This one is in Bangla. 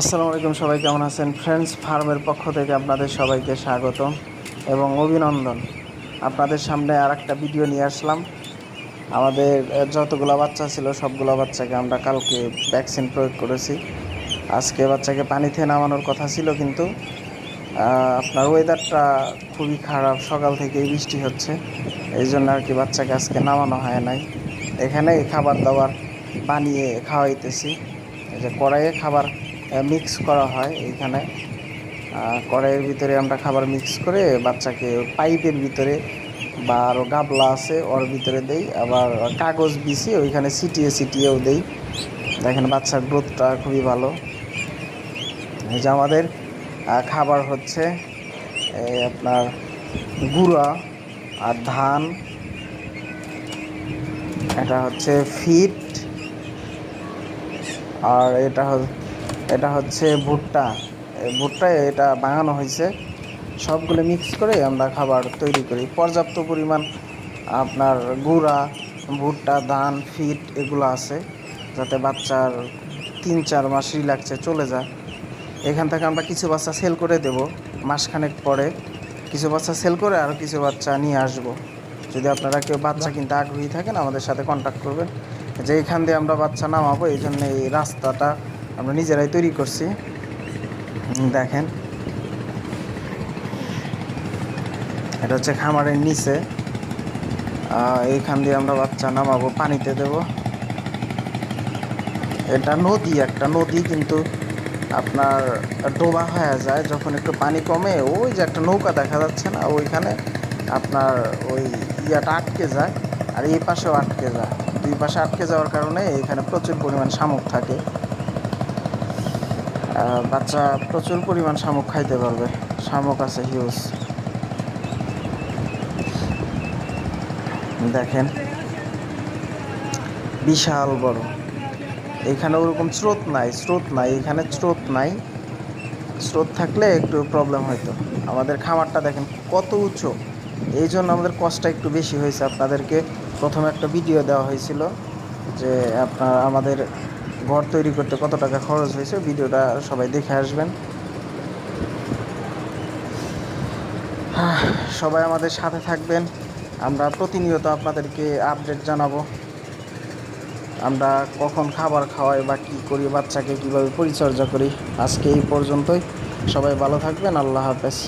আসসালামু আলাইকুম সবাই, কেমন আছেন? ফ্রেন্ডস ফার্মের পক্ষ থেকে আপনাদের সবাইকে স্বাগত এবং অভিনন্দন। আপনাদের সামনে আর একটা ভিডিও নিয়ে আসলাম। আমাদের যতগুলো বাচ্চা ছিল, সবগুলো বাচ্চাকে আমরা কালকে ভ্যাকসিন প্রয়োগ করেছি। আজকে বাচ্চাকে পানিতে নামানোর কথা ছিল কিন্তু আপনার ওয়েদারটা খুবই খারাপ। সকাল থেকেই বৃষ্টি হচ্ছে। এই জন্য আর কি বাচ্চাকে আজকে নামানো হয় নাই। এখানে খাবার দাবার বানিয়ে খাওয়াইতেছি। এই যে কড়াইয়ে খাবার মিক্স করা হয় এইখানে কড়াইয়ের ভিতরে আমরা খাবার মিক্স করে বাচ্চাকে পাইপের ভিতরে বা আরও গাবলা আছে, ওর ভিতরে দেই। আবার কাগজ বিছিয়ে ওইখানে সিটিয়ে সিটিয়েও দেই। দেখেন বাচ্চার গ্রোথটা খুবই ভালো। এই যে আমাদের খাবার হচ্ছে আপনার গুঁড়া আর ধান। এটা হচ্ছে ফিট। আর এটা এটা হচ্ছে ভুট্টা। ভুট্টা এটা বানানো হয়েছে। সবগুলো মিক্স করে আমরা খাবার তৈরি করি। পর্যাপ্ত পরিমাণ আপনার গুঁড়া, ভুট্টা, ধান, ফিট এগুলো আছে, যাতে বাচ্চার তিন চার মাস রিল্যাক্সে চলে যায়। এখান থেকে আমরা কিছু বাচ্চা সেল করে দেব। মাসখানেক পরে কিছু বাচ্চা সেল করে আর কিছু বাচ্চা নিয়ে আসব। যদি আপনারা কেউ বাচ্চা কিনতে আগ্রহী থাকেন, আমাদের সাথে কন্ট্যাক্ট করবেন। যে এখান দিয়ে আমরা বাচ্চা নামাবো এই জন্য এই রাস্তাটা আমরা নিজেরাই তৈরি করছি। দেখেন। এটা হচ্ছে খামারের নিচে। এইখান দিয়ে আমরা বাচ্চা নামাবো, পানিতে দেব। এটা নদী, একটা নদী কিন্তু আপনার ডোবা হয়ে যায়, যখন একটু পানি কমে, ওই যে একটা নৌকা দেখা যাচ্ছে না, ওইখানে আপনার ওই ইয়াটা আটকে যায়, আর এই পাশেও আটকে যায়। দুই পাশে আটকে যাওয়ার কারণে এখানে প্রচুর পরিমাণ শামুক থাকে। বাচ্চা প্রচুর পরিমাণ শামুক খাইতে পারবে। শামুক আছে হিউজ দেখেন। বিশাল বড়। এখানে ওরকম স্রোত নাই স্রোত নাই, এখানে স্রোত নাই। স্রোত থাকলে একটু প্রবলেম হইতো। আমাদের খামারটা দেখেন কত উঁচু। এই জন্য আমাদের কষ্টটা একটু বেশি হয়েছে। আপনাদেরকে প্রথমে একটা ভিডিও দেওয়া হয়েছিল যে আপনার আমাদের ঘর তৈরি করতে কত টাকা খরচ হয়েছে, ভিডিওটা সবাই দেখে আসবেন। সবাই আমাদের সাথে থাকবেন। আমরা প্রতিনিয়ত আপনাদেরকে আপডেট জানাব। আমরা কখন খাবার খাওয়াই বা কী করি, বাচ্চাকে কীভাবে পরিচর্যা করি, আজকে এই পর্যন্তই। সবাই ভালো থাকবেন, আল্লাহ হাফেজ।